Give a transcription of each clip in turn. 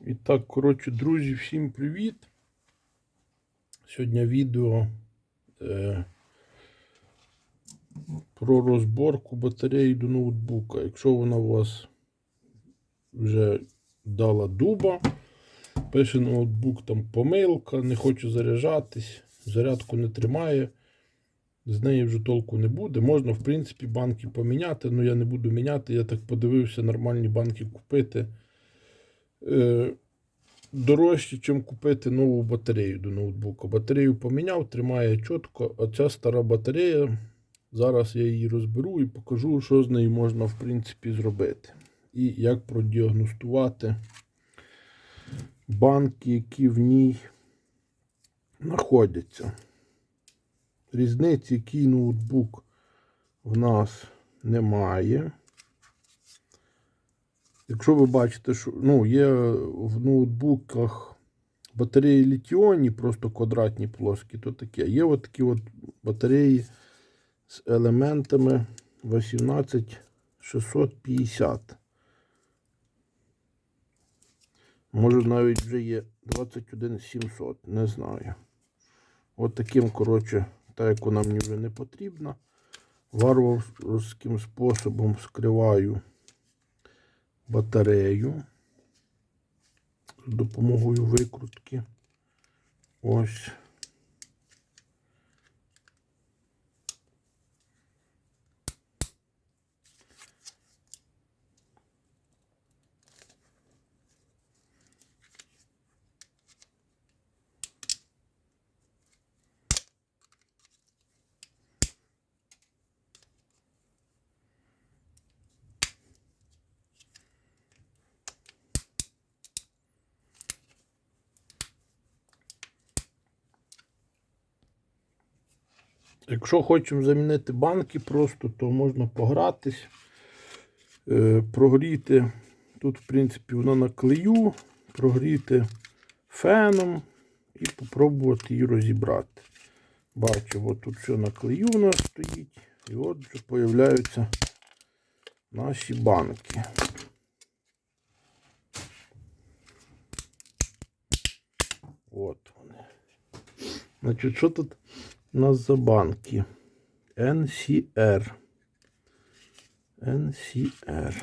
І так, коротше, друзі, всім привіт. Сьогодні відео е, про розборку батареї до ноутбука. Якщо вона у вас вже дала дуба, пише ноутбук там помилка, не хоче заряджатись, зарядку не тримає, з неї вже толку не буде. Можна, в принципі, банки поміняти, але я не буду міняти. Я так подивився, нормальні банки купити. Е, дорожче, ніж купити нову батарею до ноутбука. Батарею поміняв, тримає чітко. А ця стара батарея. Зараз я її розберу і покажу, що з нею можна в принципі зробити. І як продіагностувати банки, які в ній знаходяться. Різниці, який ноутбук в нас немає. Якщо ви бачите, що ну, є в ноутбуках батареї літіонні, просто квадратні плоскі, то таке. Є от такі от батареї з елементами 18650. Може навіть вже є 21700, не знаю. От таким, коротше, та як вона мені вже не потрібна. Варварським способом скриваю батарею з допомогою викрутки. Ось. Якщо хочемо замінити банки просто, то можна погратись, е, прогріти. Тут, в принципі, вона на клею, прогріти феном і спробувати її розібрати. Бачу, от тут все на клею у нас стоїть. І от вже з'являються наші банки. От вони. Значить, що тут у нас за банки? NCR. NCR.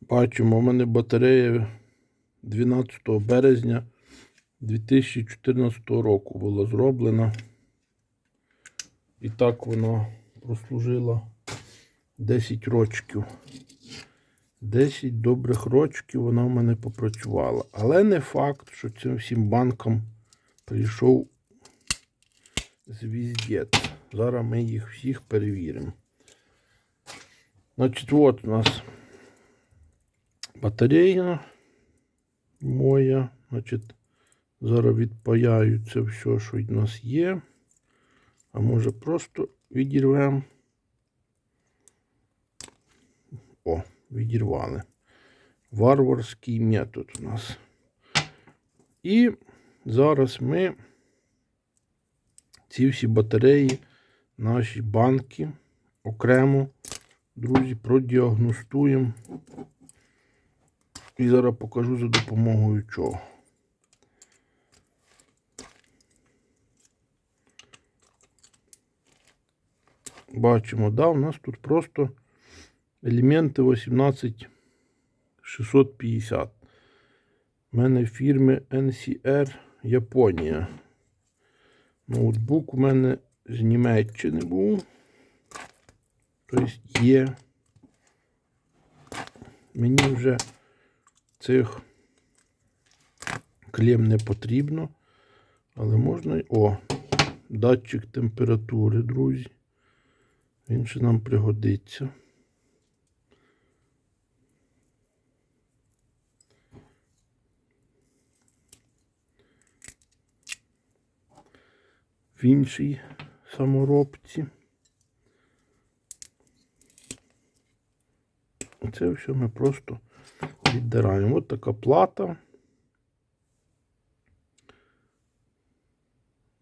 Бачимо, у мене батарея 12 березня 2014 року була зроблена. І так вона прослужила 10 рочків. 10 добрих рочків вона в мене попрацювала. Але не факт, що цим всім банкам прийшов звіздець. Зараз ми їх всіх перевіримо. Значить, от у нас батарея моя. Значить, зараз відпаяю це все, що в нас є. А може просто відірвемо. О, відірвали. Варварський метод у нас. І зараз ми ці всі батареї, наші банки окремо, друзі, продіагностуємо. І зараз покажу за допомогою чого. Бачимо, да, у нас тут просто елементи 18650. У мене фірми NCR Японія. Ноутбук у мене з Німеччини був. Тобто є. Мені вже цих клем не потрібно. Але можна. О, датчик температури, друзі. Він ще нам пригодиться. В іншій саморобці. Це все ми просто віддираємо. Ось така плата.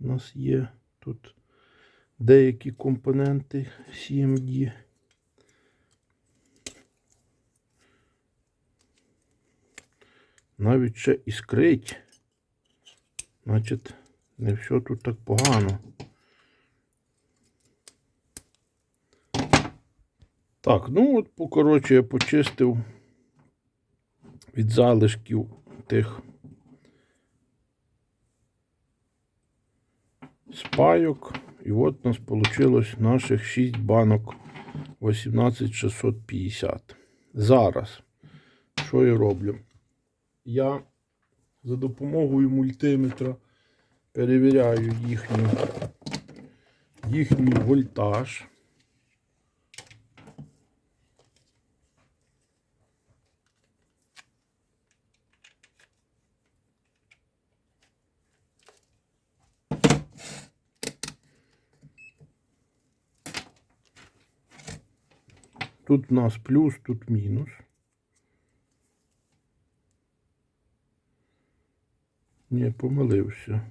У нас є тут деякі компоненти CMD. Навіть ще іскрить. Значить, не все тут так погано. Так, ну от, коротше, я почистив від залишків тих спайок. І от у нас вийшло наших 6 банок 18650. Зараз, що я роблю? Я за допомогою мультиметра перевіряю їхній їхній вольтаж. Тут у нас плюс, тут мінус. Ні, помилився.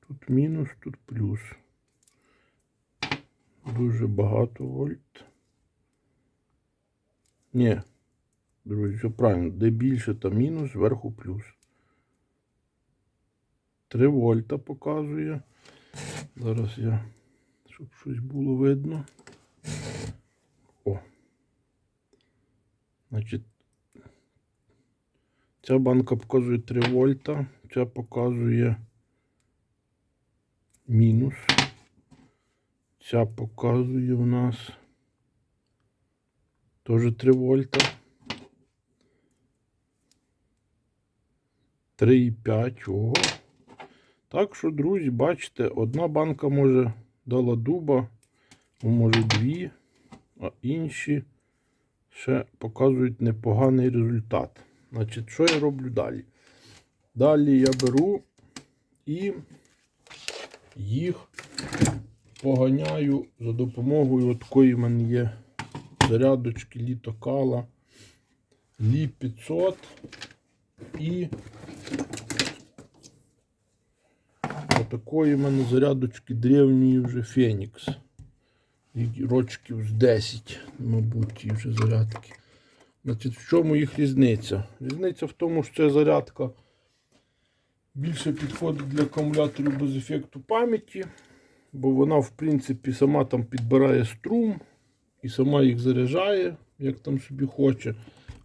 Тут мінус, тут плюс. Дуже багато вольт. Ні, друзі, все правильно. Де більше, то мінус, зверху плюс. 3 вольта показує. Зараз я, щоб щось було видно. О. Значить, ця банка показує 3 вольта, ця показує мінус. Ця показує у нас теж 3 вольта. 3,5. Ого. Так що, друзі, бачите, одна банка може дала дуба, може дві, а інші ще показують непоганий результат. Значить, що я роблю далі? Далі я беру і їх поганяю за допомогою такої в мене є зарядочки літокала Лі 500 і отакої в мене зарядочки древньої вже Фенікс. Рочків з 10, мабуть, ті вже зарядки. Значить, в чому їх різниця? Різниця в тому, що ця зарядка більше підходить для акумуляторів без ефекту пам'яті, бо вона, в принципі, сама там підбирає струм і сама їх заряджає, як там собі хоче.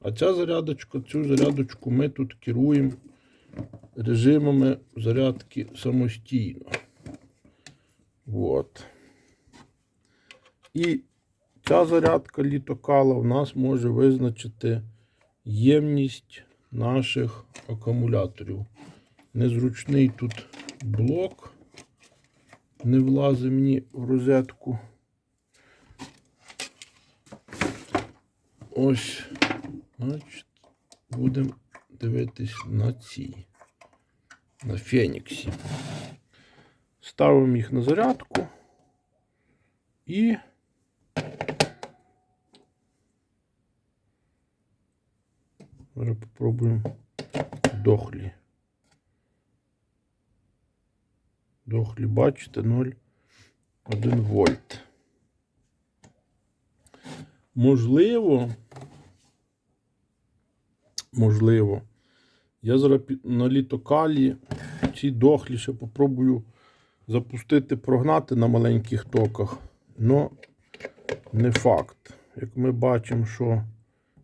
А ця зарядочка, цю зарядочку ми тут керуємо режимами зарядки самостійно. От. І ця зарядка літокала в нас може визначити ємність наших акумуляторів. Незручний тут блок. Не влазить мені в розетку. Ось, значить, будемо дивитись на ці, на Феніксі. Ставимо їх на зарядку і зараз попробуємо дохлі. Дохлі, бачите, 0,1 вольт. Можливо, можливо, я зараз на літокалі ці дохлі ще попробую запустити, прогнати на маленьких токах. Но не факт. Як ми бачимо, що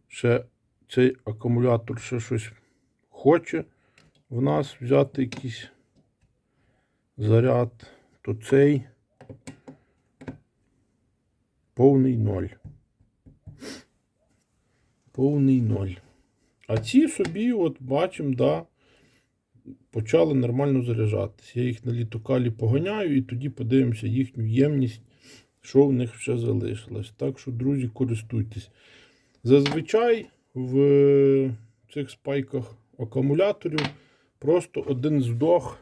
ще цей акумулятор ще щось хоче в нас взяти якийсь заряд, то цей повний ноль. Повний ноль. А ці собі, от бачимо, да, почали нормально заряджатися. Я їх на літокалі поганяю і тоді подивимося їхню ємність, що в них ще залишилось. Так що, друзі, користуйтесь. Зазвичай в цих спайках акумуляторів просто один здох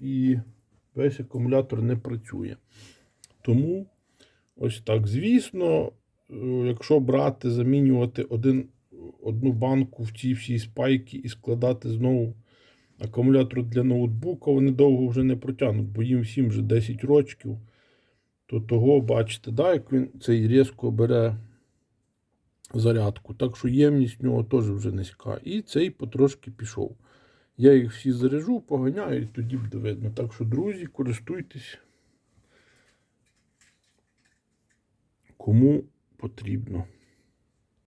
і весь акумулятор не працює. Тому ось так. Звісно, е, е, якщо брати, замінювати один, одну банку в ці всі спайки і складати знову акумулятор для ноутбука, вони довго вже не протягнуть, бо їм всім вже 10 років. То того, бачите, да, як він цей різко бере зарядку. Так що ємність в нього теж вже низька. І цей потрошки пішов. Я їх всі заряжу, поганяю, і тоді буде видно. Так що, друзі, користуйтесь. Кому потрібно.